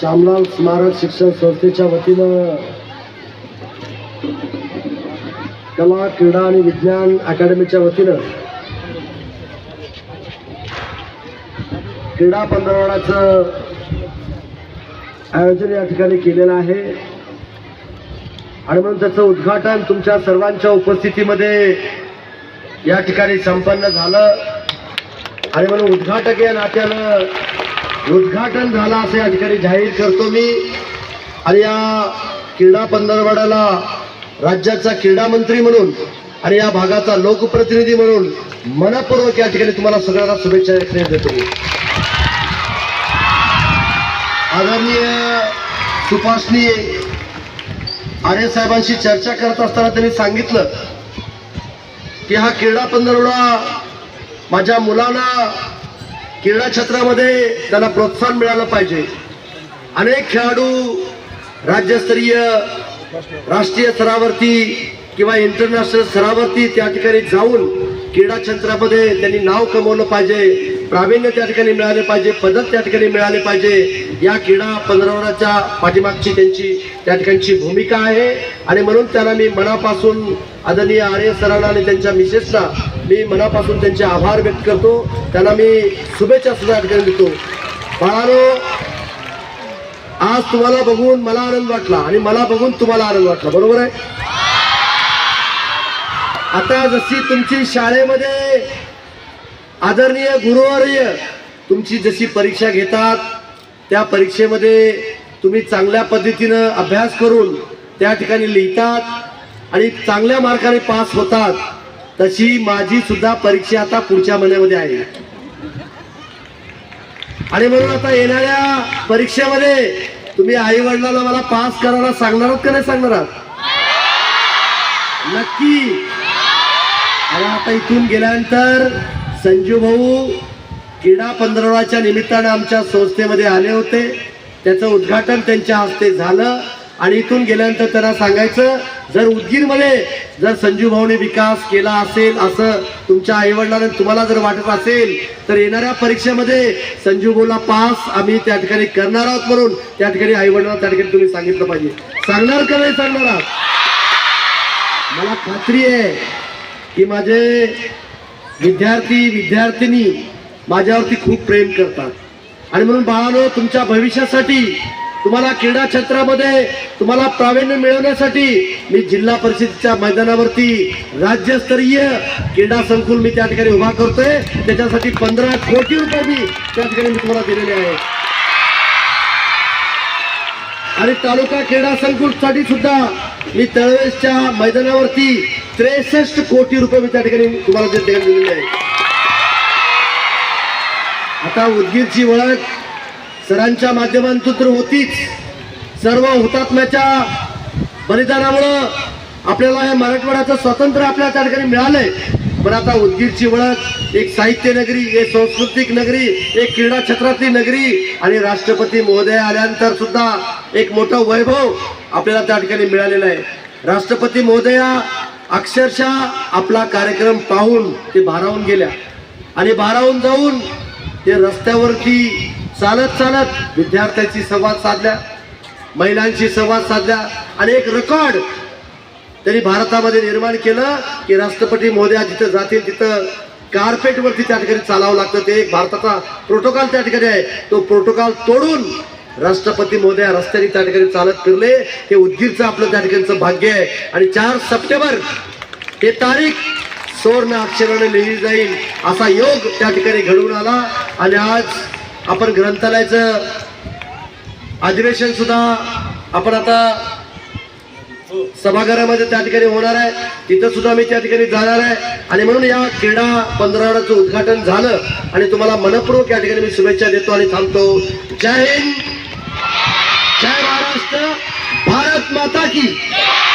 श्यामलाल स्मारक शिक्षण संस्थेच्या वतीनं कला क्रीडा आणि विज्ञान अकॅडमीच्या वतीनं क्रीडा पंधरवड्याचं आयोजन या ठिकाणी केलेलं आहे. आणि म्हणून त्याचं उद्घाटन तुमच्या सर्वांच्या उपस्थितीमध्ये या ठिकाणी संपन्न झालं. आणि म्हणून उद्घाटक या नात्यानं उद्घाटन झालं असं या ठिकाणी जाहीर करतो मी. आणि या क्रीडा पंधरवड्याला राज्याचा क्रीडा मंत्री म्हणून आणि या भागाचा लोकप्रतिनिधी म्हणून मनपूर्वक या ठिकाणी तुम्हाला सगळ्यांना शुभेच्छा देतो मी. आदरणीय सुभाषनी आर्य साहेबांशी चर्चा करत असताना त्यांनी सांगितलं की हा क्रीडा पंधरवडा माझ्या मुलांना क्रीडा क्षेत्रामध्ये त्यांना प्रोत्साहन मिळालं पाहिजे. अनेक खेळाडू राज्यस्तरीय राष्ट्रीय स्तरावरती किंवा इंटरनॅशनल स्तरावरती त्या ठिकाणी जाऊन क्रीडा क्षेत्रामध्ये त्यांनी नाव कमवलं पाहिजे प्रावीण्य त्या ठिकाणी मिळाले पाहिजे पदक त्या ठिकाणी मिळाले पाहिजे. या क्रीडा पंधरवड्याच्या पाठीमागची त्यांची त्या ठिकाणची भूमिका आहे. आणि म्हणून त्यांना मी मनापासून आदरणीय आर्य सरांना आणि त्यांच्या मिसेसला मी मनापासून त्यांचे आभार व्यक्त करतो. त्यांना मी शुभेच्छा सुद्धा या ठिकाणी देतो. बाळानो आज तुम्हाला बघून मला आनंद वाटला आणि मला बघून तुम्हाला आनंद वाटला. बरोबर आहे? आता जशी तुमची शाळेमध्ये आदरणीय गुरुवर्य तुमची जशी परीक्षा घेतात त्या परीक्षेमध्ये तुम्ही चांगल्या पद्धतीनं अभ्यास करून त्या ठिकाणी लिहितात आणि चांगल्या मार्काने पास होतात तशी माझी सुद्धा परीक्षा आता पुढच्या महिन्यामध्ये आहे. आणि म्हणून आता येणाऱ्या परीक्षेमध्ये तुम्ही आई वडिलांना मला पास करायला सांगणार का नाही सांगणार आहात? नक्की. आणि आता इथून गेल्यानंतर संजू भाऊ क्रीडा पंधरवडाच्या निमित्ताने आमच्या संस्थेमध्ये आले होते. त्याचं उद्घाटन त्यांच्या हस्ते झालं आणि इथून गेल्यानंतर त्यांना सांगायचं जर उदगीरमध्ये जर संजू भाऊने विकास केला असेल असं तुमच्या आईवडिलांना तुम्हाला जर वाटत असेल तर येणाऱ्या परीक्षेमध्ये संजू भाऊला पास आम्ही त्या ठिकाणी करणार आहोत म्हणून त्या ठिकाणी आईवडिलांना त्या ठिकाणी तुम्ही सांगितलं पाहिजे. सांगणार का नाही सांगणार आहात? मला खात्री आहे की माझे विद्यार्थी विद्यार्थिनी माझ्यावरती खूप प्रेम करतात. आणि म्हणून बाळानो तुमच्या भविष्यासाठी तुम्हाला क्रीडा क्षेत्रामध्ये तुम्हाला प्रावीण्य मिळवण्यासाठी मी जिल्हा परिषदेच्या मैदानावरती राज्यस्तरीय क्रीडा संकुल मी त्या ठिकाणी उभा करतोय. त्याच्यासाठी पंधरा कोटी रुपये मी त्या ठिकाणी मी तुम्हाला दिलेले आहे. आणि तालुका क्रीडा संकुलसाठी सुद्धा मी तळवेसच्या मैदानावरती त्रेसष्ट कोटी रुपये मी त्या ठिकाणी तुम्हाला त्या ठिकाणी दिलेले आहे. आता उदगीरची ओळख सरांच्या माध्यमातून तर होतीच. सर्व हुतात्म्याच्या बलिदानामुळं आपल्याला या मराठवाड्याचं स्वातंत्र्य आपल्याला त्या ठिकाणी मिळालंय. पण आता उदगीरची ओळख एक साहित्य नगरी एक सांस्कृतिक नगरी एक क्रीडा क्षेत्रातली नगरी आणि राष्ट्रपती महोदय आल्यानंतर सुद्धा एक मोठं वैभव आपल्याला त्या ठिकाणी मिळालेलं आहे. राष्ट्रपती महोदया अक्षरशः आपला कार्यक्रम पाहून ते भारावून गेल्या. आणि भारावून जाऊन ते रस्त्यावरती चालत चालत विद्यार्थ्यांशी संवाद साधल्या महिलांशी संवाद साधल्या आणि एक रेकॉर्ड त्यांनी भारतामध्ये निर्माण केलं की राष्ट्रपती महोदया जिथं जातील तिथं कार्पेटवरती त्या ठिकाणी चालावं लागतं. ते एक भारताचा प्रोटोकॉल त्या ठिकाणी आहे. तो प्रोटोकॉल तोडून राष्ट्रपती महोदया रस्त्याने त्या ठिकाणी चालत फिरले. हे उदगीरचं आपलं त्या ठिकाणचं भाग्य आहे. आणि चार सप्टेंबर हे तारीख सुवर्ण अक्षराने लिहिली जाईल. असा योग त्या ठिकाणी घडून आला. आणि आज आपण ग्रंथालयाचं अधिवेशन सुद्धा आपण आता सभागृहामध्ये त्या ठिकाणी होणार आहे. तिथं सुद्धा मी त्या ठिकाणी जाणार आहे. आणि म्हणून या क्रीडा पंधरवड्याचं उद्घाटन झालं. आणि तुम्हाला मनपूर्वक या ठिकाणी मी शुभेच्छा देतो आणि थांबतो. जय हिंद! जय महाराष्ट्र भारत माता की